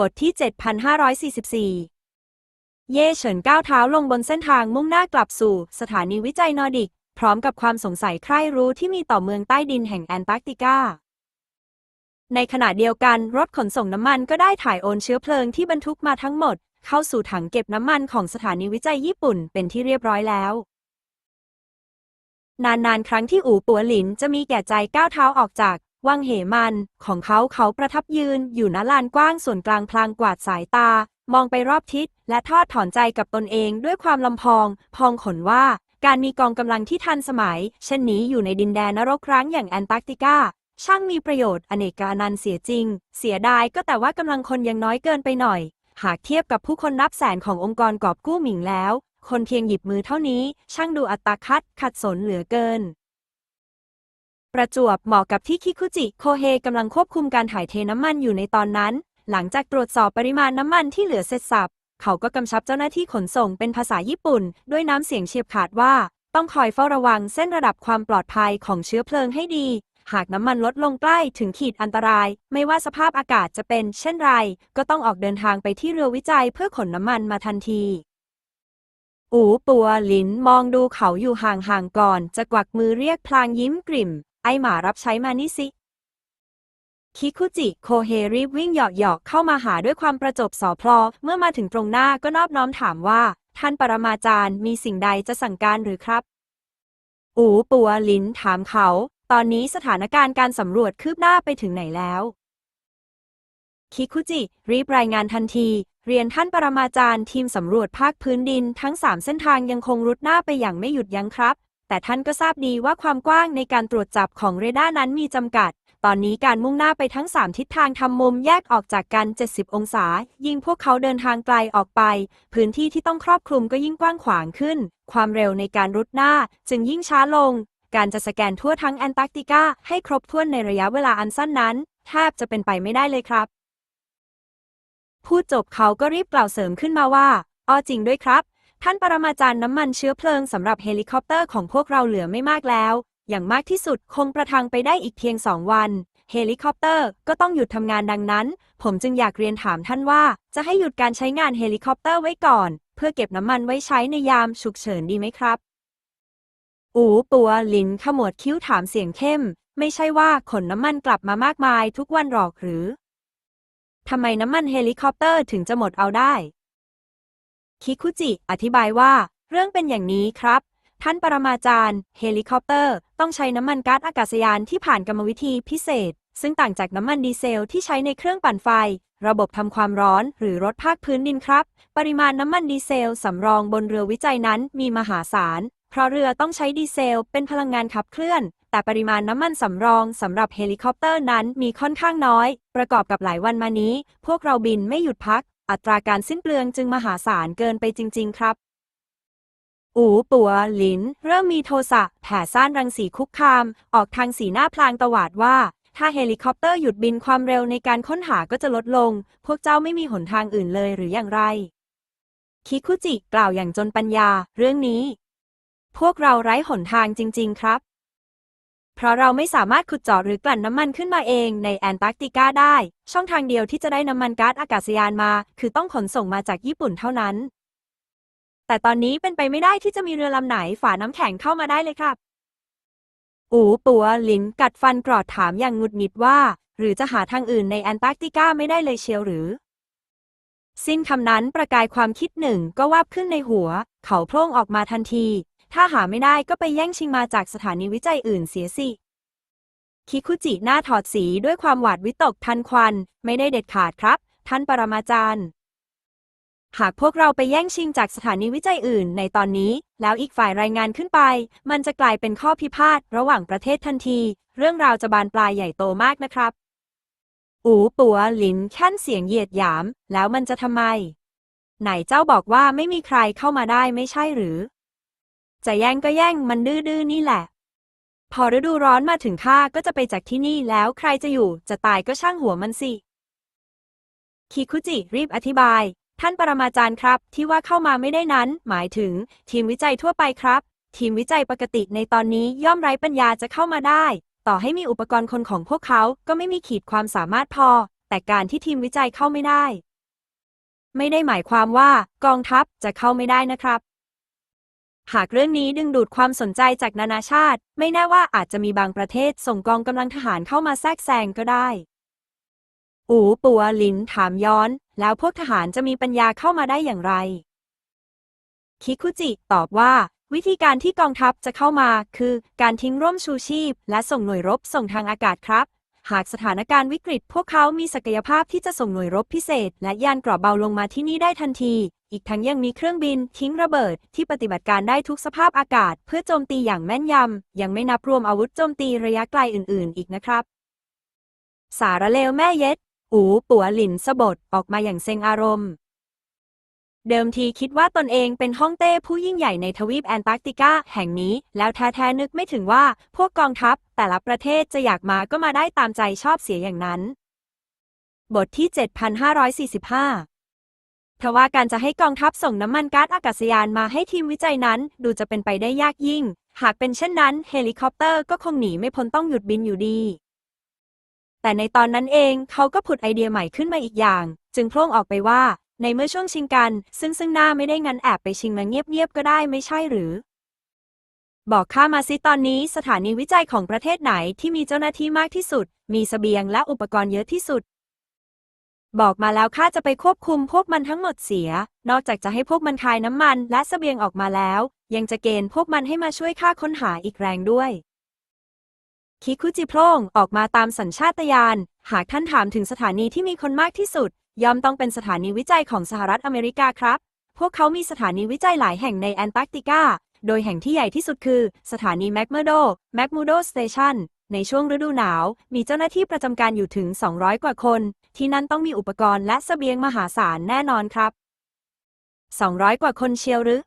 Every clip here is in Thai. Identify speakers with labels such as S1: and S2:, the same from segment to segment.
S1: บทที่ 7544 เย่เฉินก้าวเท้าลงบนเส้นทางมุ่งหน้ากลับสู่ สถานีวิจัยนอร์ดิก พร้อมกับความสงสัยใคร่รู้ที่มีต่อเมืองใต้ดินแห่งแอนตาร์กติกา ในขณะเดียวกันรถขนส่งน้ำมันก็ได้ถ่ายโอนเชื้อเพลิงที่บรรทุกมาทั้งหมด เข้าสู่ถังเก็บน้ำมันของสถานีวิจัยญี่ปุ่นเป็นที่เรียบร้อยแล้วนานๆ ครั้งที่อู่ปัวหลินจะมีแก่ใจก้าวเท้าออกจาก วังเหมันของเขาเขาประทับยืนอยู่ณลานกว้างส่วนกลางพลางกวาดสายตา มองไปรอบทิศ และทอดถอนใจกับตนเองด้วยความลำพอง พองขนว่า การมีกองกำลังที่ทันสมัย เช่นนี้อยู่ในดินแดนนรกร้างอย่างแอนตาร์กติกาช่างมีประโยชน์อเนกานันเสียจริง เสียดายก็แต่ว่ากำลังคนยังน้อยเกินไปหน่อย หากเทียบกับผู้คนนับแสนขององค์กรกอบกู้หมิงแล้ว คนเพียงหยิบมือเท่านี้ ช่างดูอัตคัดขัดสนเหลือเกิน ประจวบเหมาะกับที่คิคุจิโคเฮกำลังควบคุมการถ่ายเทน้ำมันอยู่ในตอนนั้น หลังจากตรวจสอบปริมาณน้ำมันที่เหลือเสร็จสับ เขาก็กำชับเจ้าหน้าที่ขนส่งเป็นภาษาญี่ปุ่น ด้วยน้ำเสียงเฉียบขาดว่า ต้องคอยเฝ้าระวังเส้นระดับความปลอดภัยของเชื้อเพลิงให้ดี หากน้ำมันลดลงใกล้ถึงขีดอันตราย ไม่ว่าสภาพอากาศจะเป็น เช่นไร ก็ต้องออกเดินทางไปที่เรือวิจัยเพื่อขนน้ำมันมาทันทีอูปัวหลินมองดูเขาอยู่ห่างๆก่อน จะกวักมือเรียกพลางยิ้มกริ่ม ไอหมารับใช้มานี่สิ คิคุจิ โคเฮรีบวิ่งเหยาะๆเข้ามาหาด้วยความประจบสอพลอ เมื่อมาถึงตรงหน้าก็นอบน้อมถามว่า ท่านปรมาจารย์มีสิ่งใดจะสั่งการหรือครับ อูปัวลินถามเขา ตอนนี้สถานการณ์การสำรวจคืบหน้าไปถึงไหนแล้วคิคุจิ รีบรายงานทันที เรียนท่านปรมาจารย์ทีมสำรวจภาคพื้นดินทั้ง 3 เส้นทางยังคงรุดหน้าไปอย่างไม่หยุดยั้งครับ แต่ท่านก็ทราบดีว่าความกว้างในการตรวจจับของเรดาร์นั้นมีจำกัด ตอนนี้การมุ่งหน้าไปทั้ง 3 ทิศทางทำมุมแยกออกจากกัน 70 องศา ยิ่งพวกเขาเดินทางไกลออกไป พื้นที่ที่ต้องครอบคลุมก็ยิ่งกว้างขวางขึ้น ความเร็วในการรุดหน้าจึงยิ่งช้าลง การจะสแกนทั่วทั้งแอนตาร์กติกาให้ครบถ้วนในระยะเวลาอันสั้นนั้นแทบจะเป็นไปไม่ได้เลยครับ พูดจบเขาก็รีบกล่าวเสริมขึ้นมาว่า อ้อจริงด้วยครับ ท่านปรมาจารย์น้ำมันเชื้อเพลิงสำหรับเฮลิคอปเตอร์ของพวกเราเหลือไม่มากแล้ว อย่างมากที่สุดคงประทังไปได้อีกเพียงสองวัน เฮลิคอปเตอร์ก็ต้องหยุดทำงานดังนั้น ผมจึงอยากเรียนถามท่านว่า จะให้หยุดการใช้งานเฮลิคอปเตอร์ไว้ก่อน เพื่อเก็บน้ำมันไว้ใช้ในยามฉุกเฉินดีไหมครับ อูปัวลินขมวดคิ้วถามเสียงเข้ม ไม่ใช่ว่าขนน้ำมันกลับมามากมายทุกวันหรอกหรือทำไมน้ำมันเฮลิคอปเตอร์ถึงจะหมดเอาได้ คิคุจิ อธิบายว่า เรื่องเป็นอย่างนี้ครับ ท่านปรมาจารย์ เฮลิคอปเตอร์ ต้องใช้น้ำมันก๊าซอากาศยานที่ผ่านกรรมวิธีพิเศษ ซึ่งต่างจากน้ำมันดีเซลที่ใช้ในเครื่องปั่นไฟ ระบบทำความร้อนหรือรถภาคพื้นดินครับ ปริมาณน้ำมันดีเซลสำรองบนเรือวิจัยนั้นมีมหาศาล เพราะเรือต้องใช้ดีเซลเป็นพลังงานขับเคลื่อนแต่ปริมาณน้ำมันสำรองสำหรับเฮลิคอปเตอร์นั้นมีค่อนข้างน้อย ประกอบกับหลายวันมานี้ พวกเราบินไม่หยุดพัก อัตราการสิ้นเปลืองจึงมหาศาลเกินไปจริง ๆ ครับ อูปัว หลิน เริ่มมีโทสะแผ่ซ่านรังสีคุกคาม ออกทางสีหน้าพลางตวาดว่า ถ้าเฮลิคอปเตอร์หยุดบินความเร็วในการค้นหาก็จะลดลง พวกเจ้าไม่มีหนทางอื่นเลยหรืออย่างไร คิคุจิกล่าวอย่างจนปัญญา เรื่องนี้ พวกเราไร้หนทางจริง ๆ ครับ เพราะเราไม่สามารถขุดเจาะหรือกลั่นน้ำมันขึ้นมาเองในแอนตาร์กติกาได้ ช่องทางเดียวที่จะได้น้ำมันก๊าซอากาศยานมา คือต้องขนส่งมาจากญี่ปุ่นเท่านั้น แต่ตอนนี้เป็นไปไม่ได้ที่จะมีเรือลำไหนฝ่าน้ำแข็งเข้ามาได้เลยครับ อูปัวหลินกัดฟันกรอดถามอย่างงุดหงิดว่า หรือจะหาทางอื่นในแอนตาร์กติกาไม่ได้เลยเชียวหรือ สิ้นคำนั้นประกายความคิดหนึ่งก็วาบขึ้นในหัว เขาโพล่งออกมาทันที ถ้าหาไม่ได้ก็ไปแย่งชิงมาจากสถานีวิจัยอื่นเสียสิ คิคุจิหน้าถอดสีด้วยความหวาดวิตกทันควัน ไม่ได้เด็ดขาดครับ ท่านปรมาจารย์ หากพวกเราไปแย่งชิงจากสถานีวิจัยอื่นในตอนนี้ แล้วอีกฝ่ายรายงานขึ้นไป มันจะกลายเป็นข้อพิพาทระหว่างประเทศทันที เรื่องราวจะบานปลายใหญ่โตมากนะครับ อูปัวหลินแค่นเสียงเหยียดหยาม แล้วมันจะทำไม ไหนเจ้าบอกว่าไม่มีใครเข้ามาได้ไม่ใช่หรือ จะแย่งก็แย่งมันดื้อๆนี่แหละ พอฤดูร้อนมาถึงข้าก็จะไปจากที่นี่แล้วใครจะอยู่จะตายก็ช่างหัวมันสิ คิคุจิรีบอธิบาย ท่านปรมาจารย์ครับ ที่ว่าเข้ามาไม่ได้นั้น หมายถึง ทีมวิจัยทั่วไปครับ ทีมวิจัยปกติในตอนนี้ย่อมไร้ปัญญาจะเข้ามาได้ ต่อให้มีอุปกรณ์คนของพวกเขาก็ไม่มีขีดความสามารถพอ แต่การที่ทีมวิจัยเข้าไม่ได้ ไม่ได้หมายความว่ากองทัพจะเข้าไม่ได้นะครับ หากเรื่องนี้ดึงดูดความสนใจจากนานาชาติ ไม่แน่ว่าอาจจะมีบางประเทศส่งกองกำลังทหารเข้ามาแทรกแซงก็ได้ อูปัวลินถามย้อน แล้วพวกทหารจะมีปัญญาเข้ามาได้อย่างไร คิคุจิตอบว่า วิธีการที่กองทัพจะเข้ามาคือการทิ้งร่มชูชีพ และส่งหน่วยรบส่งทางอากาศครับ หากสถานการณ์วิกฤต พวกเขามีศักยภาพที่จะส่งหน่วยรบพิเศษ และยานกรอบเบาลงมาที่นี่ได้ทันที อีกทั้งยังมีเครื่องบิน ทิ้งระเบิด ที่ปฏิบัติการได้ทุกสภาพอากาศ เพื่อโจมตีอย่างแม่นยำ ยังไม่นับรวมอาวุธโจมตีระยะไกลอื่น ๆ อีกนะครับ สารเลวแม่เย็ด อู ปัวหลินสะบดออกมาอย่างเซ็งอารมณ์ เดิมทีคิดว่าตนเองเป็นฮ่องเต้ผู้ยิ่งใหญ่ในทวีปแอนตาร์กติกาแห่งนี้ แล้วแท้ๆนึกไม่ถึงว่า พวกกองทัพแต่ละประเทศจะอยากมาก็มาได้ตามใจชอบเสียอย่างนั้น บทที่75ทว่าการจะให้กองทัพส่งน้ำมันก๊าซอากาศยานมาให้ทีมวิจัยนั้น ดูจะเป็นไปได้ยากยิ่ง หากเป็นเช่นนั้น เฮลิคอปเตอร์ก็คงหนีไม่พ้นต้องหยุดบินอยู่ดี แต่ในตอนนั้นเองเขาก็ผุดไอเดียใหม่ขึ้นมาอีกอย่าง จึงโพล่งออกไปว่า ในเมื่อช่วงชิงกัน ซึ่งซึ่งหน้าไม่ได้งั้นแอบไปชิงมาเงียบๆก็ได้ไม่ใช่หรือ บอกข้ามาสิตอนนี้สถานีวิจัยของประเทศไหนที่มีเจ้าหน้าที่มากที่สุด มีเสบียงและอุปกรณ์เยอะที่สุด บอกมาแล้วข้าจะไปควบคุมพวกมันทั้งหมดเสีย นอกจากจะให้พวกมันคายน้ำมันและเสบียงออกมาแล้ว ยังจะเกณฑ์พวกมันให้มาช่วยข้าค้นหาอีกแรงด้วยคิคุจิโพล่งออกมาตามสัญชาตญาณ หากท่านถามถึงสถานีที่มีคนมากที่สุด ย่อมต้องเป็นสถานีวิจัยของสหรัฐอเมริกาครับ พวกเขามีสถานีวิจัยหลายแห่งในแอนตาร์กติกา โดยแห่งที่ใหญ่ที่สุดคือสถานีแมคเมโดแมคมูโดสเตชันในช่วงฤดูหนาว มีเจ้าหน้าที่ประจำการอยู่ถึง 200 กว่าคน ที่นั่นต้องมีอุปกรณ์และเสบียงมหาศาลแน่นอนครับ 200 กว่าคนเชียวหรือ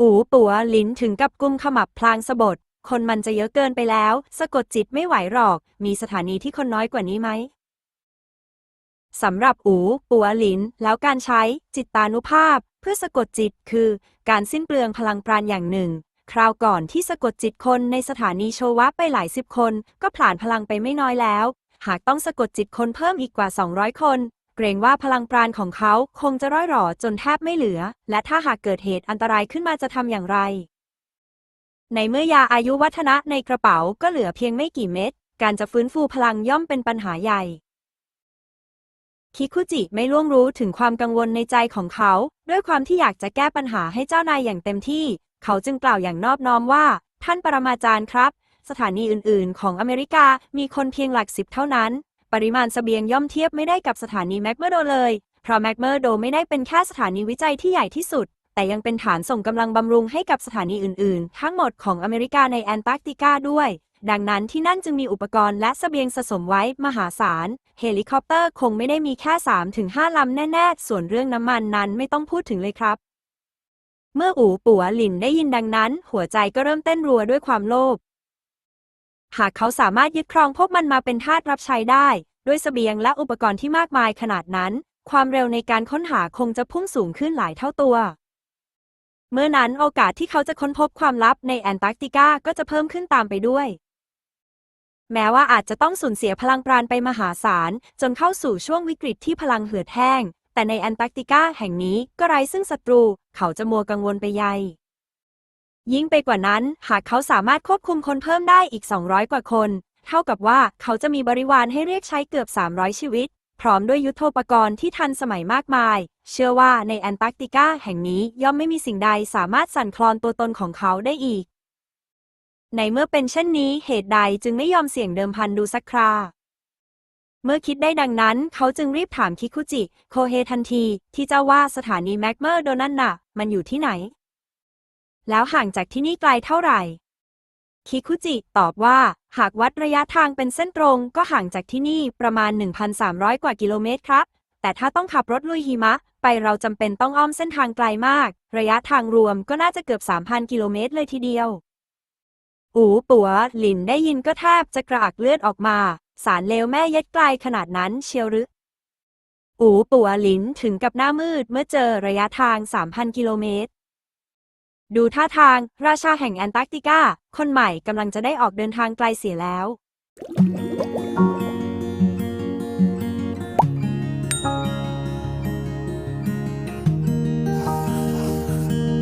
S1: อูปัวลิ้นถึงกับกุมขมับพลางสะบดคนมันจะเยอะเกินไปแล้ว สะกดจิตไม่ไหวหรอก มีสถานีที่คนน้อยกว่านี้ไหม สำหรับอูปัวหลิน แล้วการใช้จิตตานุภาพ เพื่อสะกดจิตคือ การสิ้นเปลืองพลังปราณอย่างหนึ่ง คราวก่อนที่สะกดจิตคนในสถานีโชวะไปหลายสิบคน ก็ผลาญพลังไปไม่น้อยแล้ว หากต้องสะกดจิตคนเพิ่มอีกกว่า 200 คน เกรงว่าพลังปราณของเขาคงจะร่อยหรอจนแทบไม่เหลือ และถ้าหากเกิดเหตุอันตรายขึ้นมาจะทำอย่างไร ในเมื่อยาอายุวัฒนะในกระเป๋าก็เหลือเพียงไม่กี่เม็ดการจะฟื้นฟูพลังย่อมเป็นปัญหาใหญ่ คิคุจิไม่ล่วงรู้ถึงความกังวลในใจของเขา ด้วยความที่อยากจะแก้ปัญหาให้เจ้านายอย่างเต็มที่ เขาจึงกล่าวอย่างนอบน้อมว่า ท่านปรมาจารย์ครับ สถานีอื่น ๆ ของอเมริกามีคนเพียงหลักสิบเท่านั้น ปริมาณเสบียงย่อมเทียบไม่ได้กับสถานีแมคเมอร์โดเลย เพราะแมคเมอร์โดไม่ได้เป็นแค่สถานีวิจัยที่ใหญ่ที่สุด แต่ยังเป็นฐานส่งกำลังบำรุงให้กับสถานีอื่น ๆ ทั้งหมดของอเมริกาในแอนตาร์กติกาด้วย ดังนั้นที่นั่นจึงมีอุปกรณ์และสเสบียงสะสมไว้มหาศาล เฮลิคอปเตอร์คงไม่ได้มีแค่ 3-5 ลำแน่ๆ ส่วนเรื่องน้ำมันนั้นไม่ต้องพูดถึงเลยครับ เมื่ออูปัวหลินได้ยินดังนั้น หัวใจก็เริ่มเต้นรัวด้วยความโลภ หากเขาสามารถยึดครองพวกมันมาเป็นทาสรับใช้ได้ ด้วยสเสบียงและอุปกรณ์ที่มากมายขนาดนั้น ความเร็วในการค้นหาคงจะพุ่งสูงขึ้นหลายเท่าตัวเมื่อนั้นโอกาสที่เขาจะค้นพบความลับในแอนตาร์กติกาก็จะเพิ่มขึ้นตามไปด้วย แม้ว่าอาจจะต้องสูญเสียพลังปราณไปมหาศาล จนเข้าสู่ช่วงวิกฤตที่พลังเหือดแห้ง แต่ในแอนตาร์กติกาแห่งนี้ก็ไร้ซึ่งศัตรู เขาจะมัวกังวลไปใหญ่ยิ่งไปกว่านั้น หากเขาสามารถควบคุมคนเพิ่มได้อีก 200 กว่าคน เท่ากับว่าเขาจะมีบริวารให้เรียกใช้เกือบ 300 ชีวิต พร้อมด้วยยุทโธปกรณ์ที่ทันสมัยมากมาย เชื่อว่าในแอนตาร์กติกาแห่งนี้ย่อมไม่มีสิ่งใดสามารถสั่นคลอนตัวตนของเขาได้อีก ในเมื่อเป็นเช่นนี้เหตุใดจึงไม่ยอมเสี่ยงเดิมพันดูสักครา เมื่อคิดได้ดังนั้น เขาจึงรีบถามคิคุจิ โคเฮทันที ที่เจ้าว่าสถานีแมกเมอร์โดนันน่ะ มันอยู่ที่ไหน แล้วห่างจากที่นี่ไกลเท่าไหร่ คิคุจิตอบว่า หากวัดระยะทางเป็นเส้นตรงก็ห่างจากที่นี่ประมาณ 1,300 กว่ากิโลเมตรครับ แต่ถ้าต้องขับรถลุยหิมะ ไปเราจำเป็นต้องอ้อมเส้นทางไกลมาก ระยะทางรวมก็น่าจะเกือบ 3,000 กิโลเมตรเลยทีเดียว อูปัว หลินได้ยินก็แทบจะกรากเลือดออกมา สารเลวแม่เย็ดไกลขนาดนั้นเชียวหรือ อูปัวหลินถึงกับหน้ามืดเมื่อเจอระยะทาง 3,000 กิโลเมตร ดูท่าทางราชาแห่งแอนตาร์กติกา คนใหม่กำลังจะได้ออกเดินทางไกลเสียแล้ว